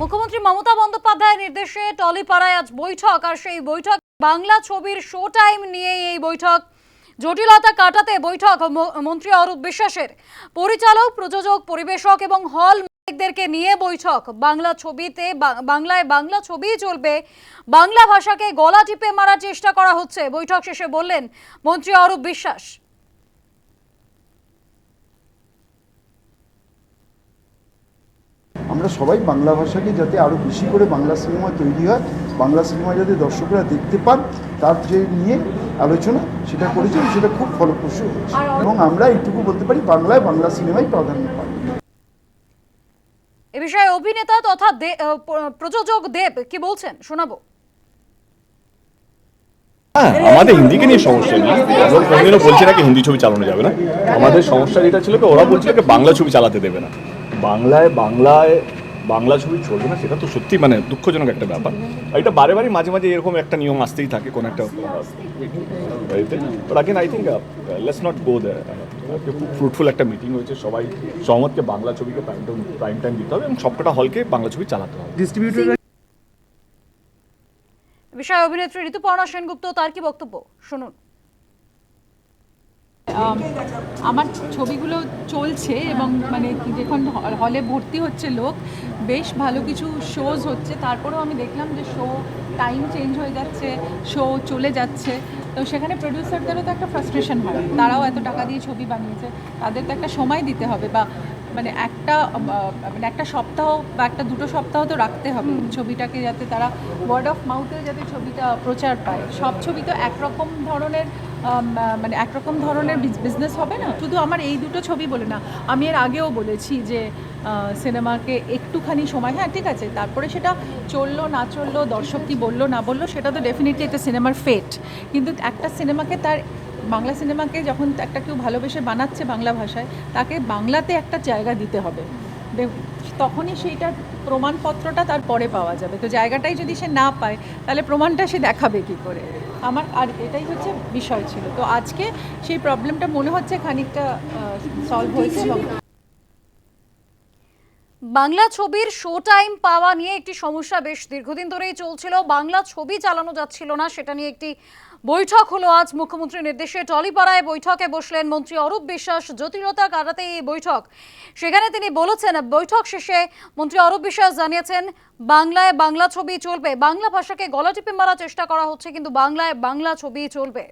মুখ্যমন্ত্রী মমতা বন্দ্যোপাধ্যায়ের নির্দেশে টলিপাড়ায় আজ বৈঠক, আর সেই বৈঠক বাংলা ছবির শো টাইম নিয়ে এই বৈঠক। জটিলতা কাটাতে বৈঠক মন্ত্রী অরূপ বিশ্বাসের। পরিচালক, প্রযোজক, পরিবেশক এবং হল মালিকদেরকে নিয়ে বৈঠক। বাংলা ছবিতে বাংলায় বাংলা ছবিই চলবে। বাংলা ভাষাকে গলা টিপে মারার চেষ্টা করা হচ্ছে। বৈঠক শেষে বললেন মন্ত্রী অরূপ বিশ্বাস। আমরা সবাই বাংলা ভাষাকে যাতে আরও বেশি করে বাংলা সিনেমা তৈরি হয় বাংলা সিনেমা যাতে দর্শকরা দেখতে পান তার যে নিয়ে আলোচনা সেটা করেছি এবং সেটা খুব ফলপ্রসূ হয়েছে। এবং আমরা এইটুকু বলতে পারি বাংলায় বাংলা সিনেমাই প্রাধান্য পায়। এ বিষয়ে অভিনেতা তথা দে- প্রযোজক দেব কি বলছেন? শোনাবো। হ্যাঁ আমাদের হিন্দিকে নিয়ে সমস্যা নেই। এবং কোনোদিনও বলছে নাকি হিন্দি ছবি চালানো যাবে না। আমাদের সমস্যা যেটা ছিল কি ওরা বলছিল বাংলা ছবি চালাতে দেবে না। বাংলায় বাংলায় বাংলা ছবি চলবে না সেটা তো সত্যি মানে দুঃখজনক একটা ব্যাপার। এটা বারে বারে মাঝে মাঝে এরকম একটা নিয়ম আসতেই থাকে কোনো একটা but again I think let's not go খুব ফ্রুটফুল একটা মিটিং হয়েছে সবাই সহমতকে বাংলা ছবিকে প্রাইম টাইম প্রাইম টাইম দিতে হবে এবং সবকটা হলকে বাংলা ছবি চালাতে হবে। বিষয়ে অভিনেত্রী ঋতুপর্ণা সেনগুপ্ত তার কি বক্তব্য? শুনুন। আমার ছবিগুলো চলছে এবং মানে যখন হলে ভর্তি হচ্ছে লোক বেশ ভালো কিছু শোজ হচ্ছে। তারপরেও আমি দেখলাম যে শো টাইম চেঞ্জ হয়ে যাচ্ছে শো চলে যাচ্ছে। তো সেখানে প্রডিউসারদেরও তো একটা ফ্রাস্ট্রেশন হয়। তারাও এত টাকা দিয়ে ছবি বানিয়েছে তাদের তো একটা সময় দিতে হবে বা মানে একটা মানে একটা সপ্তাহ বা একটা দুটো সপ্তাহ তো রাখতে হবে ছবিটাকে যাতে তারা ওয়ার্ড অফ মাউথে যাতে ছবিটা প্রচার পায়। সব ছবি তো একরকম ধরনের মানে একরকম ধরনের বিজনেস হবে না? শুধু আমার এই দুটো ছবি বলে না, আমি এর আগেও বলেছি যে সিনেমাকে একটুখানি সময় হ্যাঁ ঠিক আছে, তারপরে সেটা চলল, না চলল, দর্শক কি বলল, না বলল, সেটা তো ডেফিনেটলি একটা সিনেমার ফেট কিন্তু একটা সিনেমাকে তার, বাংলা সিনেমাকে যখন একটা কেউ ভালোবেসে বানাচ্ছে বাংলা ভাষায়, তাকে বাংলাতে একটা জায়গা দিতে হবে। তখনই সেইটার প্রমাণপত্রটা তার পরে পাওয়া যাবে। তো জায়গাটাই যদি সে না পায়, তাহলে প্রমাণটা সে দেখাবে কি করে? আমার, আর এটাই হচ্ছে বিষয় ছিল। তো আজকে সেই প্রবলেমটা মনে হচ্ছে খানিকটা সলভ হয়েছে। বাংলা ছবির শো টাইম পাওয়া নিয়ে একটি সমস্যা বেশ দীর্ঘদিন ধরেই চলছিল। বাংলা ছবি চালানো যাচ্ছিল না, সেটা নিয়ে একটি বৈঠক হলো আজ মুখ্যমন্ত্রীর নির্দেশে। টলিপাড়ায় বৈঠকে বসলেন মন্ত্রী অরূপ বিশ্বাস জটিলতা কাটাতে এই বৈঠক। সেখানে তিনি বলেছেন, বৈঠক শেষে মন্ত্রী অরূপ বিশ্বাস জানিয়েছেন, বাংলায় বাংলা ছবি চলবে। বাংলা ভাষাকে গলা টিপে মারার চেষ্টা করা হচ্ছে, কিন্তু বাংলায় বাংলা ছবি চলবে।